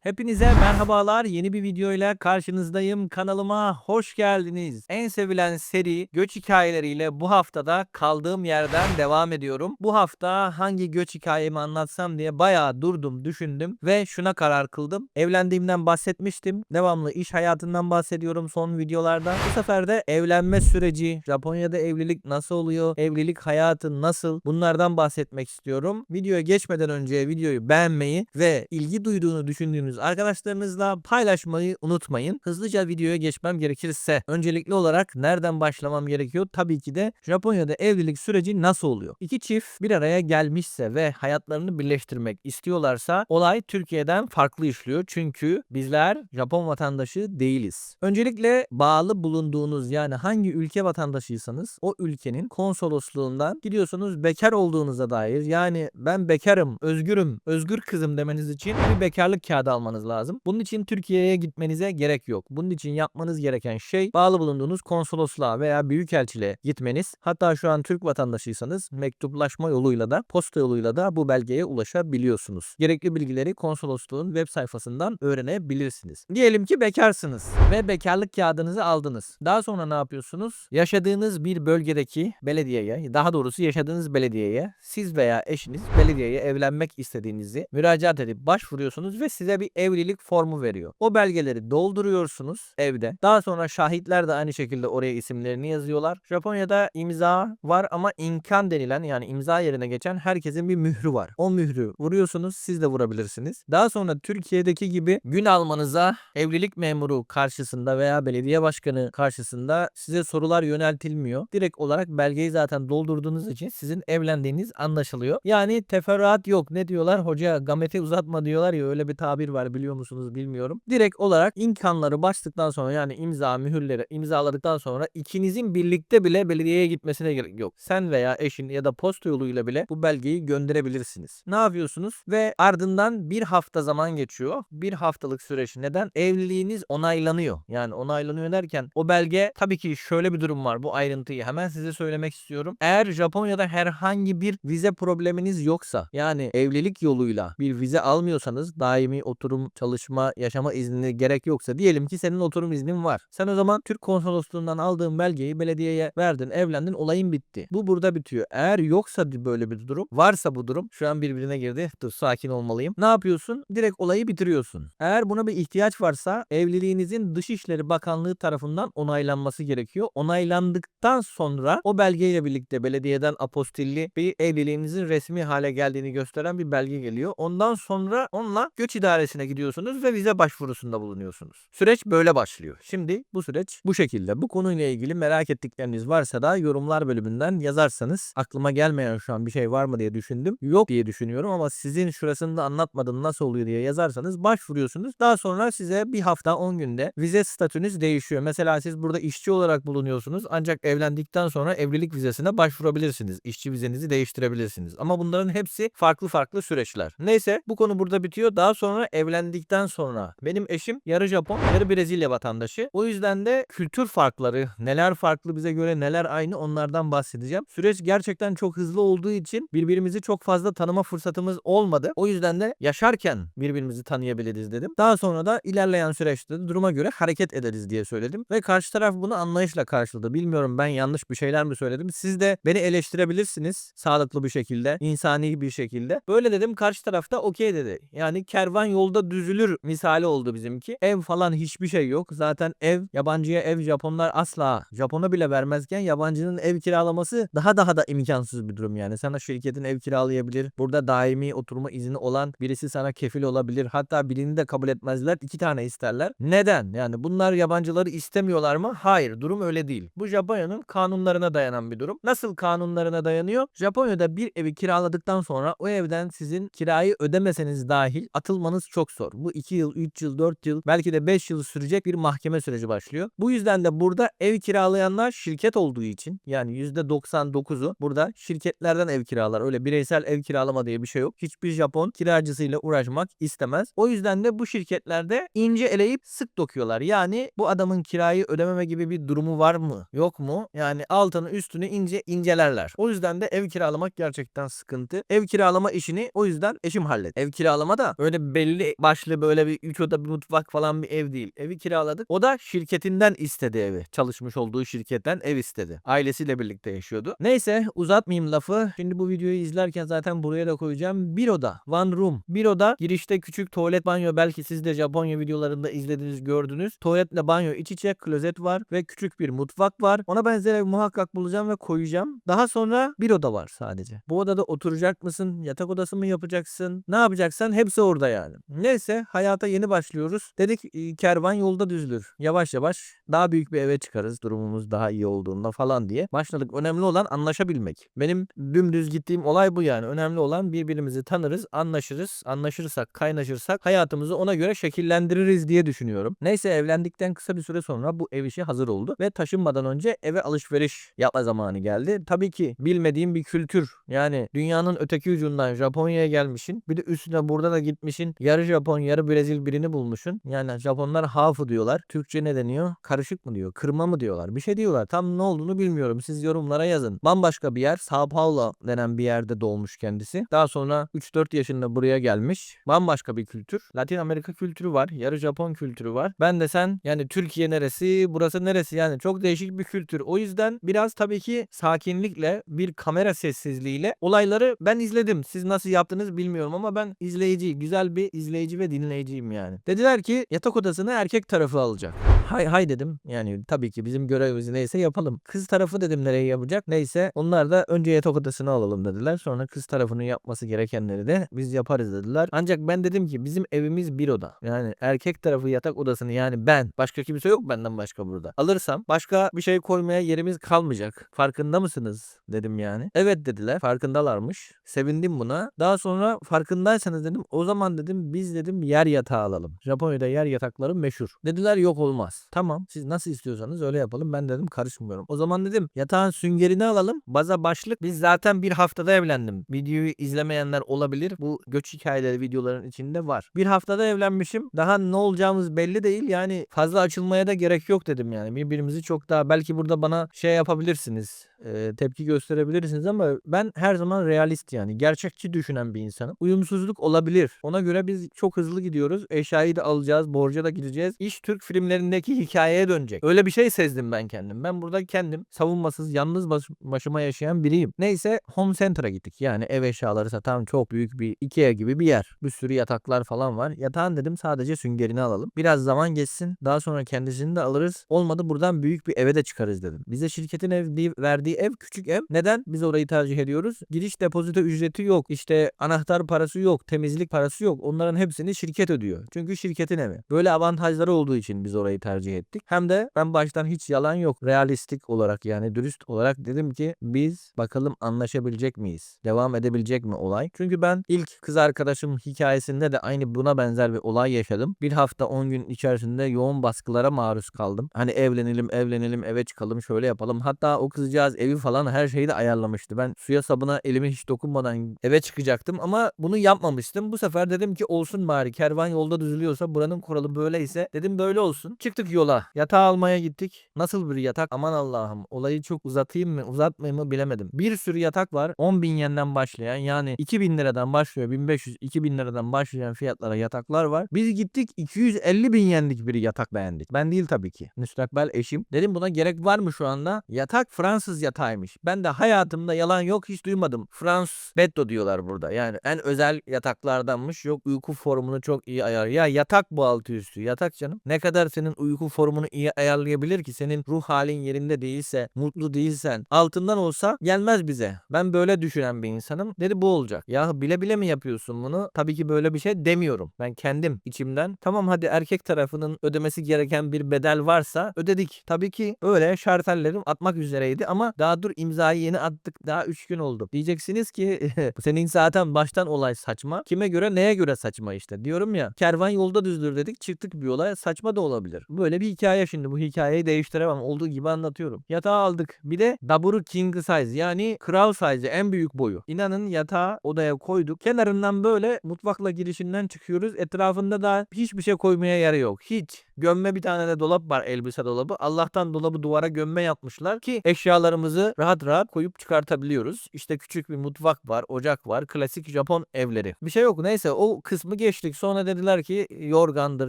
Hepinize merhabalar. Yeni bir videoyla karşınızdayım. Kanalıma hoş geldiniz. En sevilen seri göç hikayeleriyle bu haftada kaldığım yerden devam ediyorum. Bu hafta hangi göç hikayemi anlatsam diye bayağı durdum, düşündüm ve şuna karar kıldım. Evlendiğimden bahsetmiştim. Devamlı iş hayatından bahsediyorum son videolarda. Bu sefer de evlenme süreci, Japonya'da evlilik nasıl oluyor, evlilik hayatı nasıl bunlardan bahsetmek istiyorum. Videoya geçmeden önce videoyu beğenmeyi ve ilgi duyduğunu düşündüğünüz arkadaşlarınızla paylaşmayı unutmayın. Hızlıca videoya geçmem gerekirse öncelikli olarak nereden başlamam gerekiyor? Tabii ki de Japonya'da evlilik süreci nasıl oluyor? İki çift bir araya gelmişse ve hayatlarını birleştirmek istiyorlarsa olay Türkiye'den farklı işliyor. Çünkü bizler Japon vatandaşı değiliz. Öncelikle bağlı bulunduğunuz yani hangi ülke vatandaşıysanız o ülkenin konsolosluğundan gidiyorsunuz bekar olduğunuza dair yani ben bekarım, özgürüm, özgür kızım demeniz için bir bekarlık kağıdı almanız lazım. Bunun için Türkiye'ye gitmenize gerek yok. Bunun için yapmanız gereken şey bağlı bulunduğunuz konsolosluğa veya büyükelçiliğe gitmeniz. Hatta şu an Türk vatandaşıysanız mektuplaşma yoluyla da posta yoluyla da bu belgeye ulaşabiliyorsunuz. Gerekli bilgileri konsolosluğun web sayfasından öğrenebilirsiniz. Diyelim ki bekarsınız ve bekarlık kağıdınızı aldınız. Daha sonra ne yapıyorsunuz? Yaşadığınız bir bölgedeki belediyeye, daha doğrusu yaşadığınız belediyeye siz veya eşiniz belediyeye evlenmek istediğinizi müracaat edip başvuruyorsunuz ve size bir evlilik formu veriyor. O belgeleri dolduruyorsunuz evde. Daha sonra şahitler de aynı şekilde oraya isimlerini yazıyorlar. Japonya'da imza var ama inkan denilen yani imza yerine geçen herkesin bir mührü var. O mührü vuruyorsunuz siz de vurabilirsiniz. Daha sonra Türkiye'deki gibi gün almanıza evlilik memuru karşısında veya belediye başkanı karşısında size sorular yöneltilmiyor. Direkt olarak belgeyi zaten doldurduğunuz için sizin evlendiğiniz anlaşılıyor. Yani teferruat yok. Ne diyorlar? Hoca gamete uzatma diyorlar ya öyle bir tabir var biliyor musunuz bilmiyorum. Direkt olarak imkanları baştıktan sonra yani imza mühürleri imzaladıktan sonra ikinizin birlikte bile belediyeye gitmesine gerek yok. Sen veya eşin ya da posta yoluyla bile bu belgeyi gönderebilirsiniz. Ne yapıyorsunuz? Ve ardından bir hafta zaman geçiyor. Bir haftalık süreç neden? Evliliğiniz onaylanıyor. Yani onaylanıyor derken o belge tabii ki şöyle bir durum var. Bu ayrıntıyı hemen size söylemek istiyorum. Eğer Japonya'da herhangi bir vize probleminiz yoksa yani evlilik yoluyla bir vize almıyorsanız daimi oturum, çalışma, yaşama izni gerek yoksa diyelim ki senin oturum iznin var. Sen o zaman Türk konsolosluğundan aldığın belgeyi belediyeye verdin, evlendin, olayın bitti. Bu burada bitiyor. Eğer yoksa böyle bir durum, varsa bu durum, şu an birbirine girdi. Dur sakin olmalıyım. Ne yapıyorsun? Direkt olayı bitiriyorsun. Eğer buna bir ihtiyaç varsa evliliğinizin Dışişleri Bakanlığı tarafından onaylanması gerekiyor. Onaylandıktan sonra o belgeyle birlikte belediyeden apostilli bir evliliğinizin resmi hale geldiğini gösteren bir belge geliyor. Ondan sonra onunla göç idaresine gidiyorsunuz ve vize başvurusunda bulunuyorsunuz. Süreç böyle başlıyor. Şimdi bu süreç bu şekilde. Bu konuyla ilgili merak ettikleriniz varsa da yorumlar bölümünden yazarsanız aklıma gelmeyen şu an bir şey var mı diye düşündüm. Yok diye düşünüyorum ama sizin şurasını da anlatmadım nasıl oluyor diye yazarsanız başvuruyorsunuz. Daha sonra size bir hafta 10 günde vize statünüz değişiyor. Mesela siz burada işçi olarak bulunuyorsunuz ancak evlendikten sonra evlilik vizesine başvurabilirsiniz. İşçi vizenizi değiştirebilirsiniz. Ama bunların hepsi farklı farklı süreçler. Neyse bu konu burada bitiyor. Daha sonra evlendikten sonra benim eşim yarı Japon yarı Brezilya vatandaşı. O yüzden de kültür farkları neler farklı bize göre neler aynı onlardan bahsedeceğim. Süreç gerçekten çok hızlı olduğu için birbirimizi çok fazla tanıma fırsatımız olmadı. O yüzden de yaşarken birbirimizi tanıyabiliriz dedim. Daha sonra da ilerleyen süreçte de duruma göre hareket ederiz diye söyledim. Ve karşı taraf bunu anlayışla karşıladı. Bilmiyorum ben yanlış bir şeyler mi söyledim. Siz de beni eleştirebilirsiniz sağlıklı bir şekilde, insani bir şekilde. Böyle dedim karşı tarafta okey dedi. Yani kervan yolda düzülür misali oldu bizimki. Ev falan hiçbir şey yok. Zaten ev yabancıya ev Japonlar asla Japon'a bile vermezken yabancının ev kiralaması daha daha da imkansız bir durum yani. Sana şirketin ev kiralayabilir. Burada daimi oturma izni olan birisi sana kefil olabilir. Hatta birini de kabul etmezler. iki tane isterler. Neden? Yani bunlar yabancıları istemiyorlar mı? Hayır. Durum öyle değil. Bu Japonya'nın kanunlarına dayanan bir durum. Nasıl kanunlarına dayanıyor? Japonya'da bir evi kiraladıktan sonra o evden sizin kirayı ödemeseniz dahil atılmanız çok zor. Bu 2 yıl, 3 yıl, 4 yıl belki de 5 yıl sürecek bir mahkeme süreci başlıyor. Bu yüzden de burada ev kiralayanlar şirket olduğu için yani %99'u burada şirketlerden ev kiralar. Öyle bireysel ev kiralama diye bir şey yok. Hiçbir Japon kiracısıyla uğraşmak istemez. O yüzden de bu şirketlerde ince eleyip sık dokuyorlar. Yani bu adamın kirayı ödememe gibi bir durumu var mı? Yok mu? Yani altını üstünü ince incelerler. O yüzden de ev kiralamak gerçekten sıkıntı. Ev kiralama işini o yüzden eşim hallet. Ev kiralama da öyle belli başlı böyle bir 3 oda bir mutfak falan bir ev değil. Evi kiraladık. O da şirketinden istedi evi. Çalışmış olduğu şirketten ev istedi. Ailesiyle birlikte yaşıyordu. Neyse uzatmayayım lafı. Şimdi bu videoyu izlerken zaten buraya da koyacağım. Bir oda. One room. Bir oda. Girişte küçük tuvalet banyo. Belki siz de Japonya videolarında izlediniz gördünüz. Tuvaletle banyo iç içe. Klozet var ve küçük bir mutfak var. Ona benzer ev muhakkak bulacağım ve koyacağım. Daha sonra bir oda var sadece. Bu odada oturacak mısın? Yatak odası mı yapacaksın? Ne yapacaksan hepsi orada yani. Neyse hayata yeni başlıyoruz. Dedik kervan yolda düzülür. Yavaş yavaş daha büyük bir eve çıkarız durumumuz daha iyi olduğunda falan diye. Başladık. Önemli olan anlaşabilmek. Benim dümdüz gittiğim olay bu yani. Önemli olan birbirimizi tanırız, anlaşırız. Anlaşırsak, kaynaşırsak hayatımızı ona göre şekillendiririz diye düşünüyorum. Neyse evlendikten kısa bir süre sonra bu ev işi hazır oldu ve taşınmadan önce eve alışveriş yapma zamanı geldi. Tabii ki bilmediğim bir kültür. Yani dünyanın öteki ucundan Japonya'ya gelmişin. Bir de üstüne burada da gitmişin. Yarı Japon, yarı Brezil birini bulmuşsun. Yani Japonlar hafu diyorlar. Türkçe ne deniyor? Karışık mı diyor? Kırma mı diyorlar? Bir şey diyorlar. Tam ne olduğunu bilmiyorum. Siz yorumlara yazın. Bambaşka bir yer. Sao Paulo denen bir yerde doğmuş kendisi. Daha sonra 3-4 yaşında buraya gelmiş. Bambaşka bir kültür. Latin Amerika kültürü var. Yarı Japon kültürü var. Ben de sen yani Türkiye neresi, burası neresi yani çok değişik bir kültür. O yüzden biraz tabii ki sakinlikle bir kamera sessizliğiyle olayları ben izledim. Siz nasıl yaptınız bilmiyorum ama ben izleyici, güzel bir izleyici ve dinleyiciyim yani. Dediler ki yatak odasını erkek tarafı alacak. Hay hay dedim. Yani tabii ki bizim görevimiz neyse yapalım. Kız tarafı dedim nereye yapacak. Neyse onlar da önce yatak odasını alalım dediler. Sonra kız tarafının yapması gerekenleri de biz yaparız dediler. Ancak ben dedim ki bizim evimiz bir oda. Yani erkek tarafı yatak odasını yani ben başka kimse yok benden başka burada. Alırsam başka bir şey koymaya yerimiz kalmayacak. Farkında mısınız dedim yani. Evet dediler. Farkındalarmış. Sevindim buna. Daha sonra farkındaysanız dedim o zaman dedim biz dedim yer yatağı alalım. Japonya'da yer yatakları meşhur. Dediler yok olmaz. Tamam siz nasıl istiyorsanız öyle yapalım. Ben dedim karışmıyorum. O zaman dedim yatağın süngerini alalım. Baza başlık. Biz zaten bir haftada evlendim. Videoyu izlemeyenler olabilir. Bu göç hikayeleri videoların içinde var. Bir haftada evlenmişim. Daha ne olacağımız belli değil. Yani fazla açılmaya da gerek yok dedim yani. Birbirimizi çok daha belki burada bana şey yapabilirsiniz. e, tepki gösterebilirsiniz ama ben her zaman realist yani gerçekçi düşünen bir insanım. Uyumsuzluk olabilir. Ona göre biz çok hızlı gidiyoruz. Eşyayı da alacağız, borca da gideceğiz. İş Türk filmlerindeki hikayeye dönecek. Öyle bir şey sezdim ben kendim. Ben burada kendim savunmasız, yalnız baş- başıma yaşayan biriyim. Neyse Home Center'a gittik. Yani ev eşyaları satan çok büyük bir Ikea gibi bir yer. Bir sürü yataklar falan var. Yatağın dedim sadece süngerini alalım. Biraz zaman geçsin. Daha sonra kendisini de alırız. Olmadı buradan büyük bir eve de çıkarız dedim. Bize şirketin ev, verdiği ev küçük ev. Neden? Biz orayı tercih ediyoruz. Giriş depozito ücreti yok. İşte anahtar parası yok. Temizlik parası yok. Onların hepsini şirket ödüyor. Çünkü şirketin evi. Böyle avantajları olduğu için biz orayı tercih ettik. Hem de ben baştan hiç yalan yok. Realistik olarak yani dürüst olarak dedim ki biz bakalım anlaşabilecek miyiz? Devam edebilecek mi olay? Çünkü ben ilk kız arkadaşım hikayesinde de aynı buna benzer bir olay yaşadım. Bir hafta 10 gün içerisinde yoğun baskılara maruz kaldım. Hani evlenelim evlenelim eve çıkalım şöyle yapalım. Hatta o kızcağız evi falan her şeyi de ayarlamıştı. Ben suya sabuna elimi hiç dokunmadan eve çıkacaktım ama bunu yapmamıştım. Bu sefer dedim ki olsun bari kervan yolda düzülüyorsa buranın kuralı böyleyse dedim böyle olsun. Çıktık yola. Yatağı almaya gittik. Nasıl bir yatak? Aman Allah'ım. Olayı çok uzatayım mı uzatmayayım mı bilemedim. Bir sürü yatak var. 10 bin yenden başlayan yani 2000 liradan başlıyor. 1500 2000 liradan başlayan fiyatlara yataklar var. Biz gittik 250 bin yenlik bir yatak beğendik. Ben değil tabii ki. Müstakbel eşim. Dedim buna gerek var mı şu anda? Yatak Fransız yatağıymış. Ben de hayatımda yalan yok hiç duymadım. Frans Betto diyorlar burada. Yani en özel yataklardanmış. Yok uyku formunu çok iyi ayar. Ya yatak bu altı üstü. Yatak canım. Ne kadar senin uyku formunu iyi ayarlayabilir ki? Senin ruh halin yerinde değilse, mutlu değilsen, altından olsa gelmez bize. Ben böyle düşünen bir insanım. Dedi bu olacak. Ya bile bile mi yapıyorsun bunu? Tabii ki böyle bir şey demiyorum. Ben kendim içimden tamam hadi erkek tarafının ödemesi gereken bir bedel varsa ödedik. Tabii ki öyle şartellerim atmak üzereydi ama daha dur imzayı yeni attık. Daha 3 gün oldu. Diyeceksiniz ki senin zaten baştan olay saçma. Kime göre neye göre saçma işte. Diyorum ya kervan yolda düzdür dedik çıktık bir yola saçma da olabilir. Böyle bir hikaye şimdi bu hikayeyi değiştiremem. Olduğu gibi anlatıyorum. Yatağı aldık. Bir de double king size yani kral size en büyük boyu. İnanın yatağı odaya koyduk. Kenarından böyle mutfakla girişinden çıkıyoruz. Etrafında da hiçbir şey koymaya yer yok. Hiç. Gömme bir tane de dolap var elbise dolabı. Allah'tan dolabı duvara gömme yapmışlar ki eşyalarımızı rahat rahat koyup çıkartabiliyoruz. İşte küçük bir mutfak var, ocak var. Klasik Japon evleri. Bir şey yok. Neyse o kısmı geçtik. Sonra dediler ki yorgandır,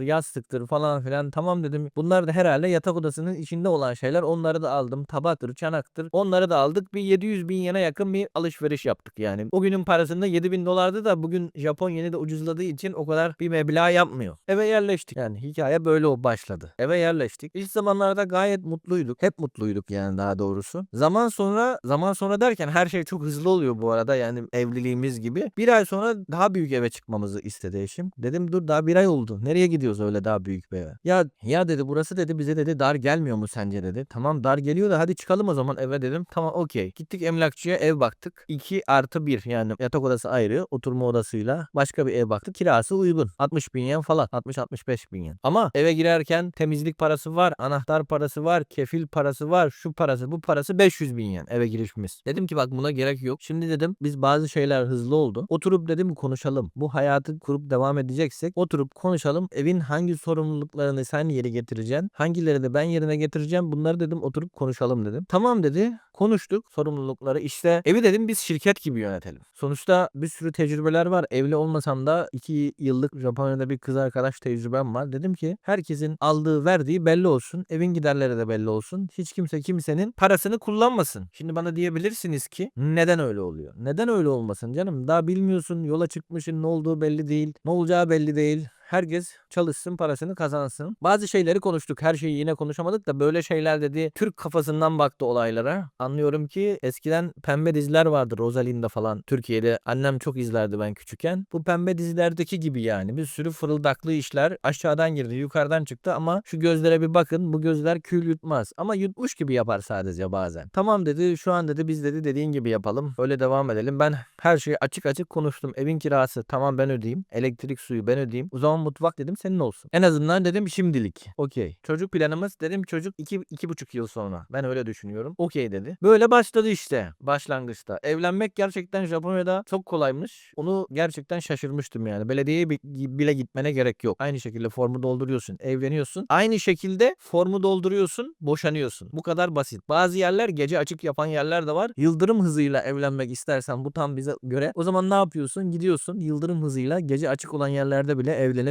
yastıktır falan filan. Tamam dedim. Bunlar da herhalde yatak odasının içinde olan şeyler. Onları da aldım. Tabaktır, çanaktır. Onları da aldık. Bir 700 bin yene yakın bir alışveriş yaptık yani. O günün parasında 7 bin dolardı da bugün Japon yeni de ucuzladığı için o kadar bir meblağ yapmıyor. Eve yerleştik. Yani hikaye böyle başladı. Eve yerleştik. İlk zamanlarda gayet mutluyduk. Hep mutluyduk yani daha doğrusu. Zaman sonra zaman sonra derken her şey çok hızlı oluyor bu arada yani evliliğimiz gibi. Bir ay sonra daha büyük eve çıkmamızı istedi eşim. Dedim dur daha bir ay oldu. Nereye gidiyoruz öyle daha büyük bir eve? Ya ya dedi burası dedi bize dedi dar gelmiyor mu sence dedi. Tamam dar geliyor da hadi çıkalım o zaman eve dedim. Tamam okey. Gittik emlakçıya ev baktık. 2 artı 1 yani yatak odası ayrı oturma odasıyla başka bir ev baktık. Kirası uygun. 60 bin yen falan. 60-65 bin yen. Ama eve girerken temizlik parası var. Anahtar parası var. Kefil parası var. Şu parası bu parası 500 bin yen eve girişimiz. Dedim ki bak buna gerek yok. Şimdi dedim biz bazı şeyler hızlı oldu. Oturup dedim konuşalım. Bu hayatı kurup devam edeceksek oturup konuşalım. Evin hangi sorumluluklarını sen yere getireceksin? Hangilerini ben yerine getireceğim? Bunları dedim oturup konuşalım dedim. Tamam dedi. Konuştuk sorumlulukları. İşte evi dedim biz şirket gibi yönetelim. Sonuçta bir sürü tecrübeler var. Evli olmasam da 2 yıllık Japonya'da bir kız arkadaş tecrübem var. Dedim ki herkesin aldığı verdiği belli olsun. Evin giderleri de belli olsun. Hiç kimse kimsenin parasını kullanmasın. Şimdi bana diyebilirsiniz ki neden öyle oluyor? Neden öyle olmasın canım? Daha bilmiyorsun yola çıkmışsın ne olduğu belli değil. Ne olacağı belli değil. Herkes çalışsın parasını kazansın. Bazı şeyleri konuştuk. Her şeyi yine konuşamadık da böyle şeyler dedi. Türk kafasından baktı olaylara. Anlıyorum ki eskiden pembe diziler vardı Rosalinda falan. Türkiye'de annem çok izlerdi ben küçükken. Bu pembe dizilerdeki gibi yani. Bir sürü fırıldaklı işler aşağıdan girdi yukarıdan çıktı ama şu gözlere bir bakın. Bu gözler kül yutmaz. Ama yutmuş gibi yapar sadece bazen. Tamam dedi şu an dedi biz dedi dediğin gibi yapalım. Öyle devam edelim. Ben her şeyi açık açık konuştum. Evin kirası tamam ben ödeyeyim. Elektrik suyu ben ödeyeyim. Zaman mutfak dedim senin olsun. En azından dedim şimdilik. Okey. Çocuk planımız dedim çocuk iki, iki buçuk yıl sonra. Ben öyle düşünüyorum. Okey dedi. Böyle başladı işte başlangıçta. Evlenmek gerçekten Japonya'da çok kolaymış. Onu gerçekten şaşırmıştım yani. Belediyeye bi- bile gitmene gerek yok. Aynı şekilde formu dolduruyorsun. Evleniyorsun. Aynı şekilde formu dolduruyorsun. Boşanıyorsun. Bu kadar basit. Bazı yerler gece açık yapan yerler de var. Yıldırım hızıyla evlenmek istersen bu tam bize göre. O zaman ne yapıyorsun? Gidiyorsun yıldırım hızıyla gece açık olan yerlerde bile evlenebiliyorsun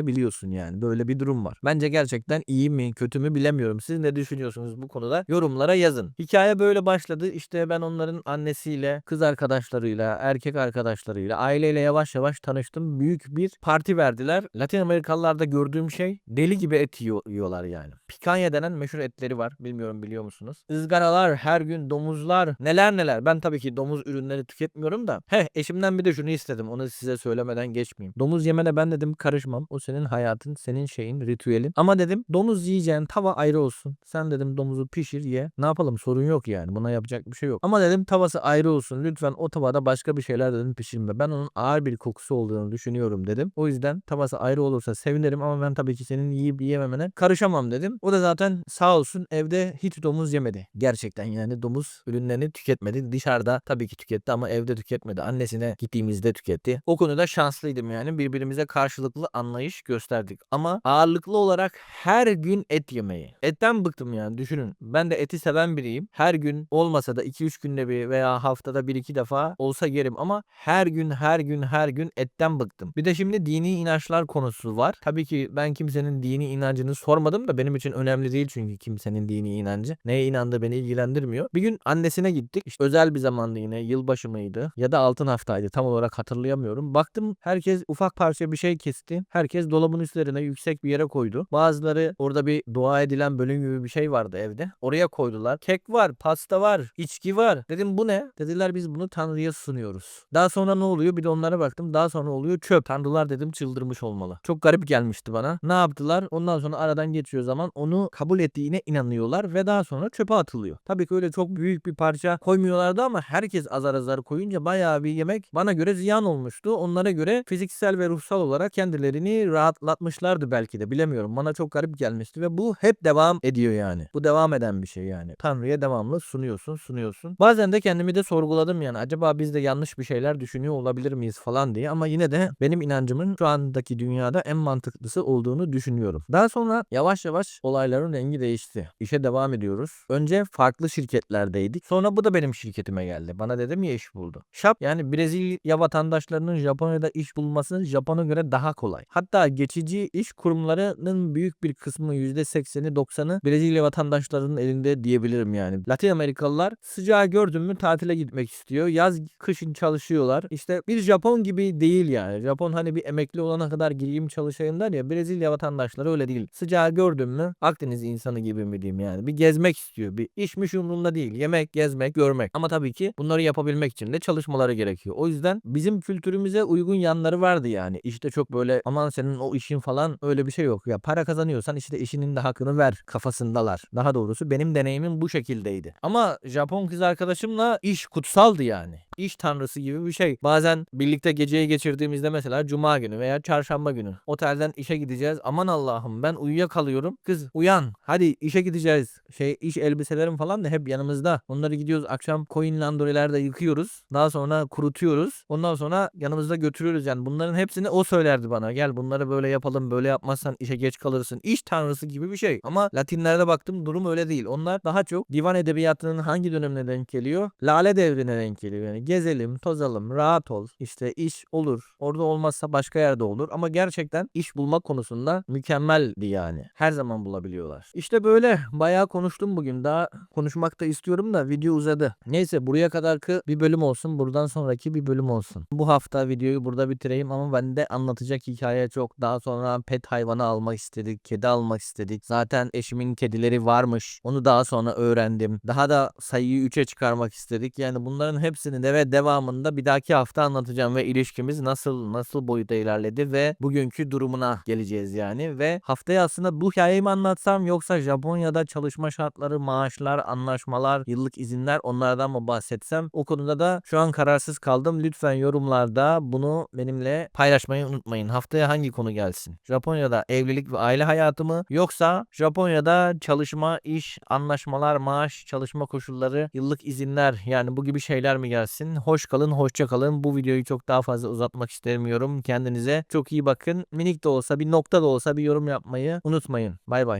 yani. Böyle bir durum var. Bence gerçekten iyi mi kötü mü bilemiyorum. Siz ne düşünüyorsunuz bu konuda? Yorumlara yazın. Hikaye böyle başladı. İşte ben onların annesiyle, kız arkadaşlarıyla, erkek arkadaşlarıyla, aileyle yavaş yavaş tanıştım. Büyük bir parti verdiler. Latin Amerikalılarda gördüğüm şey deli gibi et yiyor- yiyorlar yani. Pikanya denen meşhur etleri var. Bilmiyorum biliyor musunuz? Izgaralar, her gün domuzlar, neler neler. Ben tabii ki domuz ürünleri tüketmiyorum da. Heh eşimden bir de şunu istedim. Onu size söylemeden geçmeyeyim. Domuz yemene ben dedim karışmam. O senin hayatın, senin şeyin, ritüelin. Ama dedim domuz yiyeceğin tava ayrı olsun. Sen dedim domuzu pişir ye. Ne yapalım sorun yok yani. Buna yapacak bir şey yok. Ama dedim tavası ayrı olsun. Lütfen o tavada başka bir şeyler dedim pişirme. Ben onun ağır bir kokusu olduğunu düşünüyorum dedim. O yüzden tavası ayrı olursa sevinirim ama ben tabii ki senin yiyip yiyememene karışamam dedim. O da zaten sağ olsun evde hiç domuz yemedi. Gerçekten yani domuz ürünlerini tüketmedi. Dışarıda tabii ki tüketti ama evde tüketmedi. Annesine gittiğimizde tüketti. O konuda şanslıydım yani. Birbirimize karşılıklı anlayış gösterdik. Ama ağırlıklı olarak her gün et yemeyi. Etten bıktım yani düşünün. Ben de eti seven biriyim. Her gün olmasa da 2-3 günde bir veya haftada 1-2 defa olsa yerim ama her gün her gün her gün etten bıktım. Bir de şimdi dini inançlar konusu var. Tabii ki ben kimsenin dini inancını sormadım da benim için önemli değil çünkü kimsenin dini inancı. Neye inandığı beni ilgilendirmiyor. Bir gün annesine gittik. İşte özel bir zamandı yine. Yılbaşı mıydı? Ya da altın haftaydı. Tam olarak hatırlayamıyorum. Baktım herkes ufak parça bir şey kesti. Herkes dolabın üstlerine yüksek bir yere koydu. Bazıları orada bir dua edilen bölüm gibi bir şey vardı evde. Oraya koydular. Kek var, pasta var, içki var. Dedim bu ne? Dediler biz bunu Tanrı'ya sunuyoruz. Daha sonra ne oluyor? Bir de onlara baktım. Daha sonra oluyor çöp. Tanrılar dedim çıldırmış olmalı. Çok garip gelmişti bana. Ne yaptılar? Ondan sonra aradan geçiyor zaman onu kabul ettiğine inanıyorlar ve daha sonra çöpe atılıyor. Tabii ki öyle çok büyük bir parça koymuyorlardı ama herkes azar azar koyunca bayağı bir yemek bana göre ziyan olmuştu. Onlara göre fiziksel ve ruhsal olarak kendilerini rahatlatmışlardı belki de bilemiyorum. Bana çok garip gelmişti ve bu hep devam ediyor yani. Bu devam eden bir şey yani. Tanrı'ya devamlı sunuyorsun, sunuyorsun. Bazen de kendimi de sorguladım yani. Acaba biz de yanlış bir şeyler düşünüyor olabilir miyiz falan diye ama yine de benim inancımın şu andaki dünyada en mantıklısı olduğunu düşünüyorum. Daha sonra yavaş yavaş olayların rengi değişti. İşe devam ediyoruz. Önce farklı şirketlerdeydik. Sonra bu da benim şirketime geldi. Bana dedim ya iş buldu. Şap yani Brezilya vatandaşlarının Japonya'da iş bulması Japon'a göre daha kolay. Hatta geçici iş kurumlarının büyük bir kısmı %80'i 90'ı Brezilya vatandaşlarının elinde diyebilirim yani. Latin Amerikalılar sıcağı gördün mü tatile gitmek istiyor. Yaz kışın çalışıyorlar. İşte bir Japon gibi değil yani. Japon hani bir emekli olana kadar gireyim çalışayım der ya. Brezilya vatandaşları öyle değil. Sıcağı gördün mü Akdeniz insanı gibi mi diyeyim yani. Bir gezmek istiyor. Bir işmiş umrunda değil. Yemek, gezmek, görmek. Ama tabii ki bunları yapabilmek için de çalışmaları gerekiyor. O yüzden bizim kültürümüze uygun yanları vardı yani. İşte çok böyle aman senin o işin falan öyle bir şey yok. Ya para kazanıyorsan işte işinin de hakkını ver kafasındalar. Daha doğrusu benim deneyimim bu şekildeydi. Ama Japon kız arkadaşımla iş kutsaldı yani. İş tanrısı gibi bir şey. Bazen birlikte geceyi geçirdiğimizde mesela cuma günü veya çarşamba günü otelden işe gideceğiz. Aman Allah'ım ben uyuyakalıyorum. Kız uyan hadi işe gideceğiz. Şey iş elbiselerim falan da hep yanımızda. Onları gidiyoruz akşam coin laundrylerde yıkıyoruz. Daha sonra kurutuyoruz. Ondan sonra yanımızda götürüyoruz yani. Bunların hepsini o söylerdi bana. Gel bunları böyle yapalım. Böyle yapmazsan işe geç kalırsın. İş tanrısı gibi bir şey. Ama Latinlerde baktım durum öyle değil. Onlar daha çok divan edebiyatının hangi dönemine denk geliyor? Lale devrine denk geliyor. Yani gezelim, tozalım, rahat ol. İşte iş olur. Orada olmazsa başka yerde olur. Ama gerçekten iş bulma konusunda mükemmeldi yani. Her zaman bulabiliyorlar. İşte böyle bayağı konuştum bugün. Daha konuşmak da istiyorum da video uzadı. Neyse buraya kadarki bir bölüm olsun. Buradan sonraki bir bölüm olsun. Bu hafta videoyu burada bitireyim ama bende anlatacak hikaye çok. Daha sonra pet hayvanı almak istedik. Kedi almak istedik. Zaten eşimin kedileri varmış. Onu daha sonra öğrendim. Daha da sayıyı 3'e çıkarmak istedik. Yani bunların hepsini de ve devamında bir dahaki hafta anlatacağım ve ilişkimiz nasıl nasıl boyuta ilerledi ve bugünkü durumuna geleceğiz yani ve haftaya aslında bu hikayeyi mi anlatsam yoksa Japonya'da çalışma şartları, maaşlar, anlaşmalar, yıllık izinler onlardan mı bahsetsem o konuda da şu an kararsız kaldım. Lütfen yorumlarda bunu benimle paylaşmayı unutmayın. Haftaya hangi konu gelsin? Japonya'da evlilik ve aile hayatı mı yoksa Japonya'da çalışma, iş, anlaşmalar, maaş, çalışma koşulları, yıllık izinler yani bu gibi şeyler mi gelsin? Hoş kalın, hoşça kalın. Bu videoyu çok daha fazla uzatmak istemiyorum. Kendinize çok iyi bakın. Minik de olsa bir nokta da olsa bir yorum yapmayı unutmayın. Bay bay.